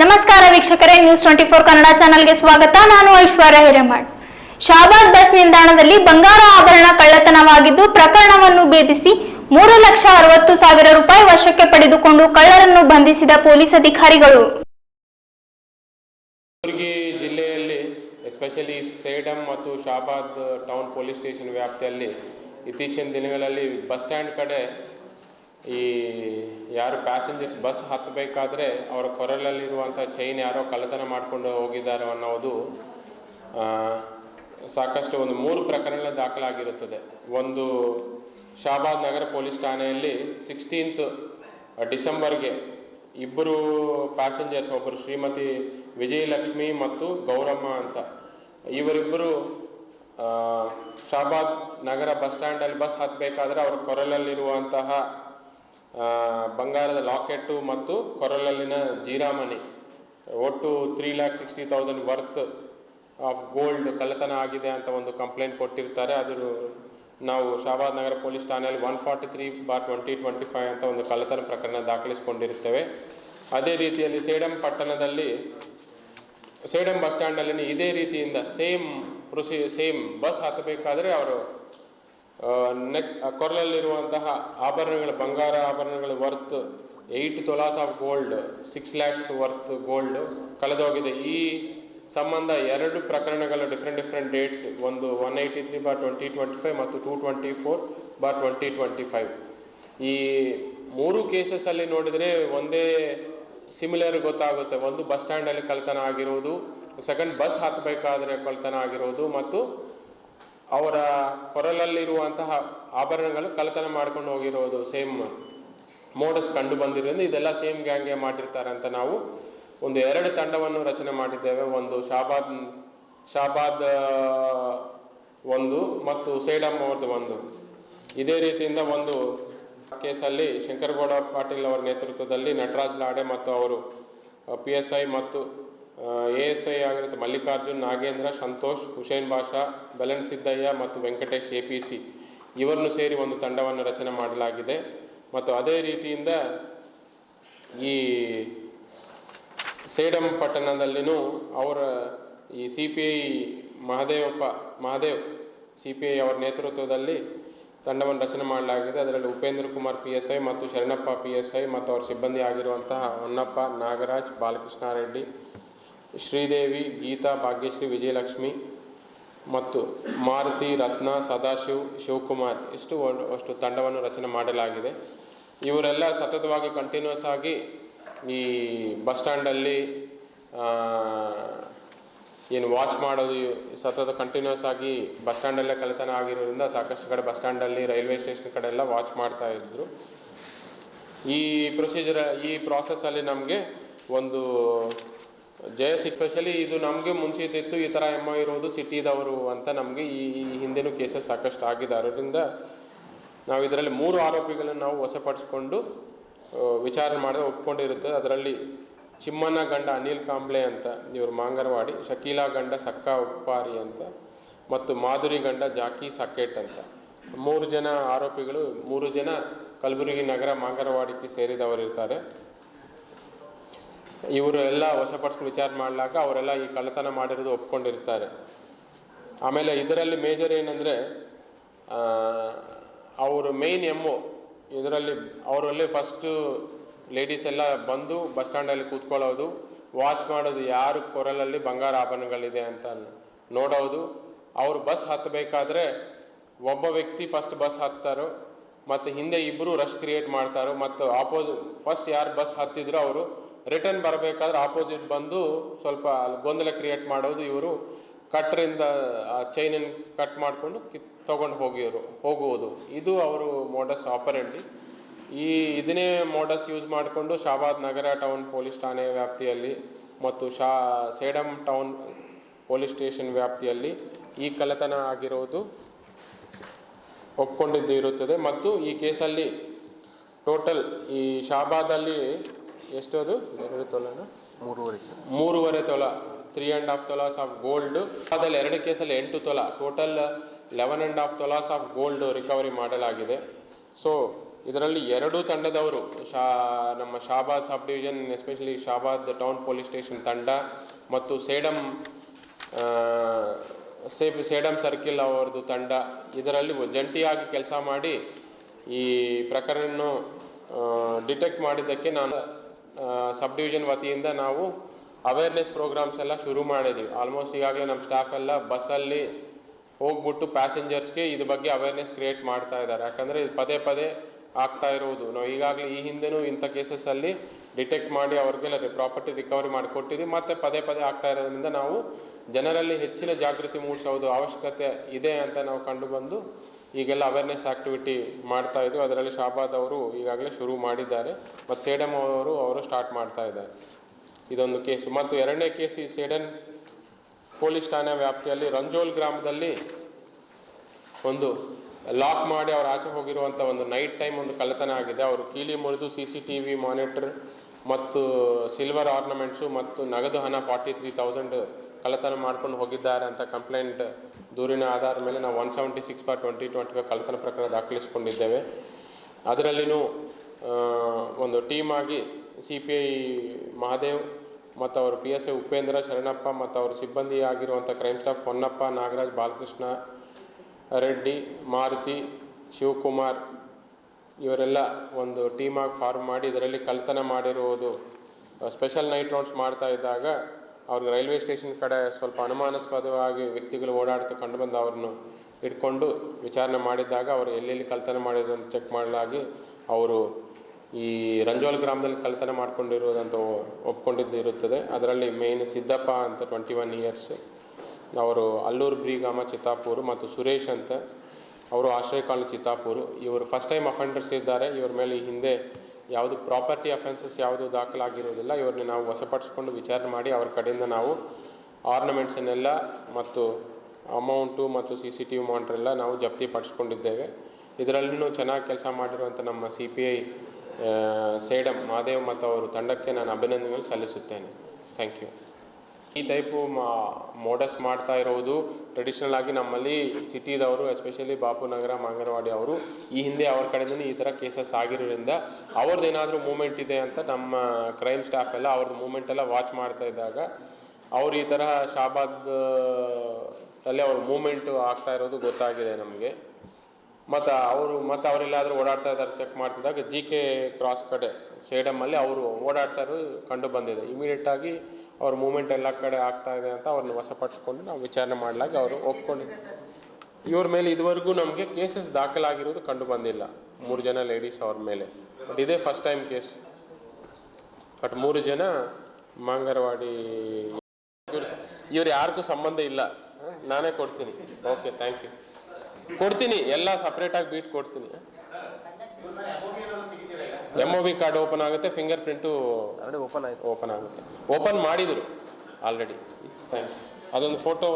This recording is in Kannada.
ನಮಸ್ಕಾರ ವೀಕ್ಷಕರೇ ನ್ಯೂಸ್ ಟ್ವೆಂಟಿ ಫೋರ್ ಕನ್ನಡ ಚಾನೆಲ್ಗೆ ಸ್ವಾಗತ. ನಾನು ಐಶ್ವರ್ಯ ಹಿರೇಮಠ್. ಶಾಬಾದ್ ಬಸ್ ನಿಲ್ದಾಣದಲ್ಲಿ ಬಂಗಾರ ಆಭರಣ ಕಳ್ಳತನವಾಗಿದ್ದು, ಪ್ರಕರಣವನ್ನು ಭೇದಿಸಿ ಮೂರು ಲಕ್ಷ ಅರವತ್ತು ಸಾವಿರ ರೂಪಾಯಿ ವಶಕ್ಕೆ ಪಡೆದುಕೊಂಡು ಕಳ್ಳರನ್ನು ಬಂಧಿಸಿದ ಪೊಲೀಸ್ ಅಧಿಕಾರಿಗಳು. ಜಿಲ್ಲೆಯಲ್ಲಿ ಎಸ್ಪೆಷಲಿ ಸೇಡಂ ಮತ್ತು ಶಾಬಾದ್ ಟೌನ್ ಪೊಲೀಸ್ ಸ್ಟೇಷನ್ ವ್ಯಾಪ್ತಿಯಲ್ಲಿ ಇತ್ತೀಚಿನ ದಿನಗಳಲ್ಲಿ ಬಸ್ ಸ್ಟ್ಯಾಂಡ್ ಕಡೆ ಈ ಯಾರು ಪ್ಯಾಸೆಂಜರ್ಸ್ ಬಸ್ ಹತ್ತಬೇಕಾದ್ರೆ ಅವರ ಕೊರಲಲ್ಲಿರುವಂಥ ಚೈನ್ ಯಾರೋ ಕಳ್ಳತನ ಮಾಡಿಕೊಂಡು ಹೋಗಿದ್ದಾರೆ ಅನ್ನೋದು ಸಾಕಷ್ಟು ಒಂದು ಮೂರು ಪ್ರಕರಣ ದಾಖಲಾಗಿರುತ್ತದೆ. ಒಂದು ಶಾಬಾದ್ ನಗರ ಪೊಲೀಸ್ ಠಾಣೆಯಲ್ಲಿ ಸಿಕ್ಸ್ಟೀನ್ತ್ ಡಿಸೆಂಬರ್ಗೆ ಇಬ್ಬರು ಪ್ಯಾಸೆಂಜರ್ಸ್ ಒಬ್ಬರು ಶ್ರೀಮತಿ ವಿಜಯಲಕ್ಷ್ಮಿ ಮತ್ತು ಗೌರಮ್ಮ ಅಂತ. ಇವರಿಬ್ಬರು ಶಾಬಾದ್ ನಗರ ಬಸ್ ಸ್ಟ್ಯಾಂಡಲ್ಲಿ ಬಸ್ ಹತ್ತಬೇಕಾದ್ರೆ ಅವ್ರ ಕೊರಲಲ್ಲಿರುವಂತಹ ಬಂಗಾರದ ಲಾಕೆಟ್ಟು ಮತ್ತು ಕೊರಲಲ್ಲಿನ ಜೀರಾಮಣಿ ಒಟ್ಟು three lakh sixty thousand worth of gold ಕಳ್ಳತನ ಆಗಿದೆ ಅಂತ ಒಂದು ಕಂಪ್ಲೇಂಟ್ ಕೊಟ್ಟಿರ್ತಾರೆ. ಅದು ನಾವು ಶಾಬಾದ್ ನಗರ ಪೊಲೀಸ್ ಠಾಣೆಯಲ್ಲಿ one forty three bar twenty twenty five ಅಂತ ಒಂದು ಕಳ್ಳತನ ಪ್ರಕರಣ ದಾಖಲಿಸಿಕೊಂಡಿರುತ್ತೇವೆ. ಅದೇ ರೀತಿಯಲ್ಲಿ ಸೇಡಂ ಪಟ್ಟಣದಲ್ಲಿ, ಸೇಡಂ ಬಸ್ ಸ್ಟ್ಯಾಂಡಲ್ಲಿ ಇದೇ ರೀತಿಯಿಂದ ಸೇಮ್ ಪ್ರೊಸಿ ಸೇಮ್ ಬಸ್ ಹತ್ತಬೇಕಾದರೆ ಅವರು ನೆಕ್ ಕೊರಲಲ್ಲಿರುವಂತಹ ಆಭರಣಗಳ ಬಂಗಾರ ಆಭರಣಗಳ worth eight tolas of gold six lakhs worth gold ಕಳೆದೋಗಿದೆ. ಈ ಸಂಬಂಧ ಎರಡು ಪ್ರಕರಣಗಳು ಡಿಫ್ರೆಂಟ್ ಡಿಫ್ರೆಂಟ್ ಡೇಟ್ಸ್ ಒಂದು one eighty three bar twenty twenty five ಮತ್ತು two twenty four bar twenty twenty five ಈ ಮೂರು ಕೇಸಸಲ್ಲಿ ನೋಡಿದರೆ ಒಂದೇ ಸಿಮಿಲರ್ ಗೊತ್ತಾಗುತ್ತೆ. ಒಂದು ಬಸ್ ಸ್ಟ್ಯಾಂಡಲ್ಲಿ ಕಳ್ತನ ಆಗಿರುವುದು ಸೆಕೆಂಡ್ ಬಸ್ ಹತ್ತಬೇಕಾದ್ರೆ ಕಳ್ತನ ಆಗಿರೋದು ಮತ್ತು ಅವರ ಕೊರಲಲ್ಲಿರುವಂತಹ ಆಭರಣಗಳು ಕಳ್ಳತನ ಮಾಡ್ಕೊಂಡು ಹೋಗಿರೋದು ಸೇಮ್ ಮೋಡಸ್ ಕಂಡು ಬಂದಿರೋದು ಇದೆಲ್ಲ ಸೇಮ್ ಗ್ಯಾಂಗ್ಗೆ ಮಾಡಿರ್ತಾರೆ ಅಂತ ನಾವು ಒಂದು ಎರಡು ತಂಡವನ್ನು ರಚನೆ ಮಾಡಿದ್ದೇವೆ. ಒಂದು ಶಾಬಾದ್ ಶಾಬಾದ್ ಒಂದು ಮತ್ತು ಸೇಡಮ್ ಅವ್ರದ್ದು ಒಂದು. ಇದೇ ರೀತಿಯಿಂದ ಒಂದು ಕೇಸಲ್ಲಿ ಶಂಕರಗೌಡ ಪಾಟೀಲ್ ಅವರ ನೇತೃತ್ವದಲ್ಲಿ ನಟರಾಜ್ ಲಾಡೆ ಮತ್ತು ಅವರು ಪಿ ಎಸ್ ಐ ಮತ್ತು ಎ ಎಸ್ ಐ ಆಗಿರುತ್ತೆ ಮಲ್ಲಿಕಾರ್ಜುನ್, ನಾಗೇಂದ್ರ, ಸಂತೋಷ್, ಹುಸೇನ್ ಬಾಷಾ, ಬೆಲನ್ ಸಿದ್ದಯ್ಯ ಮತ್ತು ವೆಂಕಟೇಶ್, ಎ ಪಿ ಸಿ. ಇವರನ್ನು ಸೇರಿ ಒಂದು ತಂಡವನ್ನು ರಚನೆ ಮಾಡಲಾಗಿದೆ. ಮತ್ತು ಅದೇ ರೀತಿಯಿಂದ ಈ ಸೇಡಂ ಪಟ್ಟಣದಲ್ಲಿನೂ ಅವರ ಈ C P I Mahadevappa, Mahadev, C P I ಅವರ ನೇತೃತ್ವದಲ್ಲಿ ತಂಡವನ್ನು ರಚನೆ ಮಾಡಲಾಗಿದೆ. ಅದರಲ್ಲಿ Upendra Kumar P S I ಮತ್ತು ಶರಣಪ್ಪ ಪಿ ಎಸ್ ಐ ಮತ್ತು ಅವರ ಸಿಬ್ಬಂದಿ ಆಗಿರುವಂತಹ ಹೊನ್ನಪ್ಪ, ನಾಗರಾಜ್ ಬಾಲಕೃಷ್ಣ ರೆಡ್ಡಿ ಶ್ರೀದೇವಿ, ಗೀತಾ, ಭಾಗ್ಯಶ್ರೀ, ವಿಜಯಲಕ್ಷ್ಮಿ ಮತ್ತು ಮಾರುತಿ, ರತ್ನ, ಸದಾಶಿವ್, ಶಿವಕುಮಾರ್ ಇಷ್ಟು ಅಷ್ಟು ತಂಡವನ್ನು ರಚನೆ ಮಾಡಲಾಗಿದೆ. ಇವರೆಲ್ಲ ಸತತವಾಗಿ ಕಂಟಿನ್ಯೂಸ್ ಆಗಿ ಈ ಬಸ್ ಸ್ಟ್ಯಾಂಡಲ್ಲಿ ಏನು ವಾಚ್ ಮಾಡೋದು ಸತತ ಕಂಟಿನ್ಯೂಸ್ ಆಗಿ ಬಸ್ ಸ್ಟ್ಯಾಂಡಲ್ಲೇ ಕಲಿತನ ಆಗಿರೋದ್ರಿಂದ ಸಾಕಷ್ಟು ಕಡೆ ಬಸ್ ಸ್ಟ್ಯಾಂಡಲ್ಲಿ ರೈಲ್ವೆ ಸ್ಟೇಷನ್ ಕಡೆ ಎಲ್ಲ ವಾಚ್ ಮಾಡ್ತಾ ಇದ್ದರು ಈ ಪ್ರೊಸೀಜರ್ ಈ ಪ್ರಾಸೆಸ್ಸಲ್ಲಿ ನಮಗೆ ಒಂದು ಜಯ ಎಸ್ಪೆಷಲಿ ಇದು ನಮಗೆ ಮುಂಚೆ ಇದ್ದಿತ್ತು ಈ ಥರ ಎಮ್ಮ ಇರೋದು ಸಿಟಿದವರು ಅಂತ ನಮಗೆ ಈ ಈ ಹಿಂದೆನೂ ಕೇಸಸ್ ಸಾಕಷ್ಟು ಆಗಿದೆ ಅದರಿಂದ ನಾವು ಇದರಲ್ಲಿ ಮೂರು ಆರೋಪಿಗಳನ್ನು ನಾವು ವಶಪಡಿಸ್ಕೊಂಡು ವಿಚಾರಣೆ ಮಾಡಿದ ಒಪ್ಕೊಂಡಿರುತ್ತೆ. ಅದರಲ್ಲಿ ಚಿಮ್ಮನ ಗಂಡ ಅನಿಲ್ ಕಾಂಬ್ಳೆ ಅಂತ ಇವರು ಮಾಂಗರವಾಡಿ ಶಕೀಲಾ ಗಂಡ ಸಕ್ಕ ಉಪ್ಪಾರಿ ಅಂತ, ಮತ್ತು ಮಾಧುರಿ ಗಂಡ ಜಾಕಿ ಸಕೇಟ್ ಅಂತ. ಮೂರು ಜನ ಆರೋಪಿಗಳು, ಮೂರು ಜನ ಕಲಬುರಗಿ ನಗರ ಮಾಂಗರವಾಡಿಗೆ ಸೇರಿದವರಿರ್ತಾರೆ. ಇವರು ಎಲ್ಲ ವಶಪಡಿಸ್ಕೊಂಡು ವಿಚಾರ ಮಾಡ್ಲಾಕ ಅವರೆಲ್ಲ ಈ ಕಳ್ಳತನ ಮಾಡಿರೋದು ಒಪ್ಕೊಂಡಿರ್ತಾರೆ. ಆಮೇಲೆ ಇದರಲ್ಲಿ ಮೇಜರ್ ಏನಂದರೆ ಅವರು ಮೇಯ್ನ್ ಎಮ್ಮು ಇದರಲ್ಲಿ ಅವರಲ್ಲಿ ಫಸ್ಟು ಲೇಡೀಸ್ ಎಲ್ಲ ಬಂದು ಬಸ್ ಸ್ಟ್ಯಾಂಡಲ್ಲಿ ಕೂತ್ಕೊಳ್ಳೋದು ವಾಚ್ ಮಾಡೋದು ಯಾರು ಕೊರಲಲ್ಲಿ ಬಂಗಾರ ಆಭರಣಗಳಿದೆ ಅಂತ ನೋಡೋದು. ಅವರು ಬಸ್ ಹತ್ತಬೇಕಾದ್ರೆ ಒಬ್ಬ ವ್ಯಕ್ತಿ ಫಸ್ಟ್ ಬಸ್ ಹತ್ತಾರೋ, ಮತ್ತು ಹಿಂದೆ ಇಬ್ಬರು ರಶ್ ಕ್ರಿಯೇಟ್ ಮಾಡ್ತಾರೋ, ಮತ್ತು ಆಪೋಸಿಟ್ ಫಸ್ಟ್ ಯಾರು ಬಸ್ ಹತ್ತಿದ್ರು ಅವರು ರಿಟರ್ನ್ ಬರಬೇಕಾದ್ರೆ ಆಪೋಸಿಟ್ ಬಂದು ಸ್ವಲ್ಪ ಗೊಂದಲ ಕ್ರಿಯೇಟ್ ಮಾಡೋದು ಇವರು ಕಟ್ರಿಂದ, ಆ ಚೈನನ್ನು ಕಟ್ ಮಾಡಿಕೊಂಡು ಕಿತ್ ತೊಗೊಂಡು ಹೋಗಿರು ಹೋಗುವುದು. ಇದು ಅವರು ಮೋಡಸ್ ಆಪರೇಟಿ ಈ ಇದನ್ನೇ ಮೋಡಸ್ ಯೂಸ್ ಮಾಡಿಕೊಂಡು ಶಾಬಾದ್ ನಗರ ಟೌನ್ ಪೊಲೀಸ್ ಠಾಣೆ ವ್ಯಾಪ್ತಿಯಲ್ಲಿ ಮತ್ತು ಶಾ ಸೇಡಮ್ ಟೌನ್ ಪೊಲೀಸ್ ಸ್ಟೇಷನ್ ವ್ಯಾಪ್ತಿಯಲ್ಲಿ ಈ ಕಳ್ಳತನ ಆಗಿರುವುದು ಒಪ್ಕೊಂಡಿದ್ದು ಇರುತ್ತದೆ. ಮತ್ತು ಈ ಕೇಸಲ್ಲಿ ಟೋಟಲ್ ಈ ಶಾಬಾದಲ್ಲಿ ಎಷ್ಟದು ಎರಡು ತೊಲನ? ಮೂರುವರೆ ಸರ್. ಮೂರುವರೆ ತೊಲ. Three and half tolas of gold ಅದರಲ್ಲಿ ಎರಡು ಕೇಸಲ್ಲಿ ಎಂಟು ತೊಲ. Total eleven and half tolas of gold recovery ಮಾಡಲಾಗಿದೆ. ಸೊ ಇದರಲ್ಲಿ ಎರಡೂ ತಂಡದವರು ಶಾ ನಮ್ಮ Shahabad sub division especially Shahabad town police station ತಂಡ ಮತ್ತು ಸೇಡಂ ಸೇಫ್ ಸೇಡಮ್ ಸೇಡಂ ಸರ್ಕಿಲ್ ಅವರದು ತಂಡ ಇದರಲ್ಲಿ ಜಂಟಿಯಾಗಿ ಕೆಲಸ ಮಾಡಿ ಈ ಪ್ರಕರಣ ಡಿಟೆಕ್ಟ್ ಮಾಡಿದ್ದಕ್ಕೆ ನಾನು ಸಬ್ ಡಿವಿಷನ್ ವತಿಯಿಂದ ನಾವು ಅವೇರ್ನೆಸ್ ಪ್ರೋಗ್ರಾಮ್ಸ್ ಎಲ್ಲ ಶುರು ಮಾಡಿದ್ದೀವಿ ಆಲ್ಮೋಸ್ಟ್ ಈಗಾಗಲೇ ನಮ್ಮ ಸ್ಟಾಫ್ ಎಲ್ಲ ಬಸ್ಸಲ್ಲಿ ಹೋಗ್ಬಿಟ್ಟು ಪ್ಯಾಸೆಂಜರ್ಸ್ಗೆ ಇದ್ರ ಬಗ್ಗೆ ಅವೇರ್ನೆಸ್ ಕ್ರಿಯೇಟ್ ಮಾಡ್ತಾ ಇದ್ದಾರೆ. ಯಾಕಂದರೆ ಇದು ಪದೇ ಪದೇ ಆಗ್ತಾ ಇರುವುದು. ನಾವು ಈಗಾಗಲೇ ಈ ಹಿಂದೆನೂ ಇಂಥ ಕೇಸಸ್ಸಲ್ಲಿ ಡಿಟೆಕ್ಟ್ ಮಾಡಿ ಅವ್ರಿಗೆಲ್ಲ ಪ್ರಾಪರ್ಟಿ ರಿಕವರಿ ಮಾಡಿ ಕೊಟ್ಟಿದ್ದೀವಿ. ಮತ್ತು ಪದೇ ಪದೇ ಆಗ್ತಾ ಇರೋದ್ರಿಂದ ನಾವು ಜನರಲ್ಲಿ ಹೆಚ್ಚಿನ ಜಾಗೃತಿ ಮೂಡಿಸೋದು ಅವಶ್ಯಕತೆ ಇದೆ ಅಂತ ನಾವು ಕಂಡು ಬಂದು ಈಗೆಲ್ಲ ಅವೇರ್ನೆಸ್ ಆ್ಯಕ್ಟಿವಿಟಿ ಮಾಡ್ತಾ ಇದ್ದು ಅದರಲ್ಲಿ ಶಾಬಾದ್ ಅವರು ಈಗಾಗಲೇ ಶುರು ಮಾಡಿದ್ದಾರೆ. ಮತ್ತು ಸೇಡಮ್ ಅವರು ಅವರು ಸ್ಟಾರ್ಟ್ ಮಾಡ್ತಾ ಇದ್ದಾರೆ. ಇದೊಂದು ಕೇಸು ಮತ್ತು ಎರಡನೇ ಕೇಸು ಈ ಸೇಡನ್ ಪೊಲೀಸ್ ಠಾಣೆ ವ್ಯಾಪ್ತಿಯಲ್ಲಿ ರಂಜೋಲ್ ಗ್ರಾಮದಲ್ಲಿ ಒಂದು ಲಾಕ್ ಮಾಡಿ ಅವ್ರು ಆಚೆ ಹೋಗಿರುವಂಥ ಒಂದು ನೈಟ್ ಟೈಮ್ ಒಂದು ಕಳ್ಳತನ ಆಗಿದೆ. ಅವರು ಕೀಲಿ ಮುರಿದು C C T V monitor ಮತ್ತು ಸಿಲ್ವರ್ ಆರ್ನಮೆಂಟ್ಸು ಮತ್ತು ನಗದು ಹಣ ಫಾರ್ಟಿ ತ್ರೀ ತೌಸಂಡ್ ಕಳ್ಳತನ ಮಾಡ್ಕೊಂಡು ಹೋಗಿದ್ದಾರೆ ಅಂತ ಕಂಪ್ಲೇಂಟ್ ದೂರಿನ ಆಧಾರದ ಮೇಲೆ ನಾವು one seventy six bar twenty twenty five ಕಳ್ಳತನ ಪ್ರಕರಣ ದಾಖಲಿಸಿಕೊಂಡಿದ್ದೇವೆ. ಅದರಲ್ಲಿನೂ ಒಂದು ಟೀಮ್ ಆಗಿ ಸಿ ಪಿ ಐ ಮಹಾದೇವ್ ಮತ್ತು ಅವರು P S I Upendra Sharanappa ಮತ್ತು ಅವರ ಸಿಬ್ಬಂದಿ ಆಗಿರುವಂಥ ಕ್ರೈಮ್ ಸ್ಟಾಫ್ ಹೊನ್ನಪ್ಪ, ನಾಗರಾಜ್, ಬಾಲಕೃಷ್ಣ ರೆಡ್ಡಿ, ಮಾರುತಿ, ಶಿವಕುಮಾರ್ ಇವರೆಲ್ಲ ಒಂದು ಟೀಮಾಗಿ ಫಾರ್ಮ್ ಮಾಡಿ ಇದರಲ್ಲಿ ಕಳ್ತನ ಮಾಡಿರುವುದು ಸ್ಪೆಷಲ್ ನೈಟ್ ರೌಂಡ್ಸ್ ಮಾಡ್ತಾ ಇದ್ದಾಗ ಅವ್ರಿಗೆ ರೈಲ್ವೆ ಸ್ಟೇಷನ್ ಕಡೆ ಸ್ವಲ್ಪ ಅನುಮಾನಾಸ್ಪದವಾಗಿ ವ್ಯಕ್ತಿಗಳು ಓಡಾಡ್ತು ಕಂಡು ಬಂದು ಅವ್ರನ್ನು ಹಿಡ್ಕೊಂಡು ವಿಚಾರಣೆ ಮಾಡಿದ್ದಾಗ ಅವರು ಎಲ್ಲೆಲ್ಲಿ ಕಳ್ತನ ಮಾಡಿದ್ರು ಅಂತ ಚೆಕ್ ಮಾಡಲಾಗಿ ಅವರು ಈ ರಂಜೋಲ್ ಗ್ರಾಮದಲ್ಲಿ ಕಳ್ತನ ಮಾಡ್ಕೊಂಡಿರೋದಂತ ಒ- ಒಪ್ಕೊಂಡಿದ್ದು ಇರುತ್ತದೆ. ಅದರಲ್ಲಿ ಮೇನ್ ಸಿದ್ದಪ್ಪ ಅಂತ ಟ್ವೆಂಟಿ ಒನ್ ಇಯರ್ಸ್ ಅವರು ಅಲ್ಲೂರು ಬ್ರಿಗಾಮ ಚಿತ್ತಾಪೂರು ಮತ್ತು ಸುರೇಶ್ ಅಂತ, ಅವರು ಆಶ್ರಯ ಕಾಲು ಚಿತ್ತಾಪೂರು. ಇವರು ಫಸ್ಟ್ ಟೈಮ್ ಅಫೆಂಡರ್ಸ್ ಇದ್ದಾರೆ. ಇವ್ರ ಮೇಲೆ ಹಿಂದೆ ಯಾವುದು ಪ್ರಾಪರ್ಟಿ ಅಫೆನ್ಸಸ್ ಯಾವುದು ದಾಖಲಾಗಿರೋದಿಲ್ಲ ಇವ್ರನ್ನ ನಾವು ವಶಪಡಿಸ್ಕೊಂಡು ವಿಚಾರಣೆ ಮಾಡಿ ಅವ್ರ ಕಡೆಯಿಂದ ನಾವು ಆರ್ನಮೆಂಟ್ಸನ್ನೆಲ್ಲ ಮತ್ತು ಅಮೌಂಟು ಮತ್ತು C C T V monitor ಎಲ್ಲ ನಾವು ಜಪ್ತಿ ಪಡಿಸ್ಕೊಂಡಿದ್ದೇವೆ. ಇದರಲ್ಲಿನೂ ಚೆನ್ನಾಗಿ ಕೆಲಸ ಮಾಡಿರುವಂಥ ನಮ್ಮ C P I Sedam Mahadev ಮತ್ತು ಅವರು ತಂಡಕ್ಕೆ ನಾನು ಅಭಿನಂದನೆಗಳು ಸಲ್ಲಿಸುತ್ತೇನೆ. ಥ್ಯಾಂಕ್ ಯು ಈ ಟೈಪು ಮೋಡಸ್ ಮಾಡ್ತಾ ಇರೋದು ಟ್ರೆಡಿಷ್ನಲ್ ಆಗಿ ನಮ್ಮಲ್ಲಿ ಸಿಟಿದವರು ಎಸ್ಪೆಷಲಿ ಬಾಪುನಗರ, ಮಾಂಗನವಾಡಿ ಅವರು ಈ ಹಿಂದೆ ಅವ್ರ ಕಡೆಯಿಂದ ಈ ಥರ ಕೇಸಸ್ ಆಗಿರೋದ್ರಿಂದ ಅವ್ರದ್ದು ಏನಾದರೂ ಮೂಮೆಂಟ್ ಇದೆ ಅಂತ ನಮ್ಮ ಕ್ರೈಮ್ ಸ್ಟಾಫ್ ಎಲ್ಲ ಅವ್ರದ್ದು ಮೂಮೆಂಟ್ ಎಲ್ಲ ವಾಚ್ ಮಾಡ್ತಾ ಇದ್ದಾಗ ಅವ್ರು ಈ ಥರ ಶಾಬಾದ್, ಅಲ್ಲಿ ಅವ್ರ ಮೂಮೆಂಟು ಆಗ್ತಾ ಇರೋದು ಗೊತ್ತಾಗಿದೆ ನಮಗೆ. ಮತ್ತು ಅವರು, ಮತ್ತು ಅವರೆಲ್ಲಾದರೂ ಓಡಾಡ್ತಾ ಇದ್ದಾರೆ ಚೆಕ್ ಮಾಡ್ತಿದ್ದಾಗ ಜಿ ಕೆ ಕ್ರಾಸ್ ಕಡೆ ಸ್ಟೇಡಮಲ್ಲಿ ಅವರು ಓಡಾಡ್ತಾ ಇರೋದು ಕಂಡು ಬಂದಿದೆ. ಇಮಿಡಿಯೇಟಾಗಿ ಅವ್ರ ಮೂಮೆಂಟ್ ಎಲ್ಲ ಕಡೆ ಆಗ್ತಾ ಇದೆ ಅಂತ ಅವ್ರನ್ನ ವಶಪಡಿಸ್ಕೊಂಡು ನಾವು ವಿಚಾರಣೆ ಮಾಡಲಾಗಿ ಅವರು ಒಪ್ಕೊಂಡು ಇವ್ರ ಮೇಲೆ ಇದುವರೆಗೂ ನಮಗೆ ಕೇಸಸ್ ದಾಖಲಾಗಿರೋದು ಕಂಡು ಬಂದಿಲ್ಲ. ಮೂರು ಜನ ಲೇಡೀಸ್ ಅವ್ರ ಮೇಲೆ. ಬಟ್ ಇದೇ ಫಸ್ಟ್ ಟೈಮ್ ಕೇಸ್ ಬಟ್ ಮೂರು ಜನ ಮಾಂಗರವಾಡಿ ಇವ್ರು ಯಾರಿಗೂ ಸಂಬಂಧ ಇಲ್ಲ. ನಾನೇ ಕೊಡ್ತೀನಿ. ಓಕೆ ಥ್ಯಾಂಕ್ ಯು ಕೊಡ್ತೀನಿ. ಎಲ್ಲ ಸಪ್ರೇಟಾಗಿ ಬೀಟ್ ಕೊಡ್ತೀನಿ. M O B card open ಆಗುತ್ತೆ ಫಿಂಗರ್ ಪ್ರಿಂಟು ಓಪನ್ ಆಯ್ತು. ಓಪನ್ ಆಗುತ್ತೆ. ಓಪನ್ ಮಾಡಿದರು ಆಲ್ರೆಡಿ ಥ್ಯಾಂಕ್ ಯು ಅದೊಂದು ಫೋಟೋ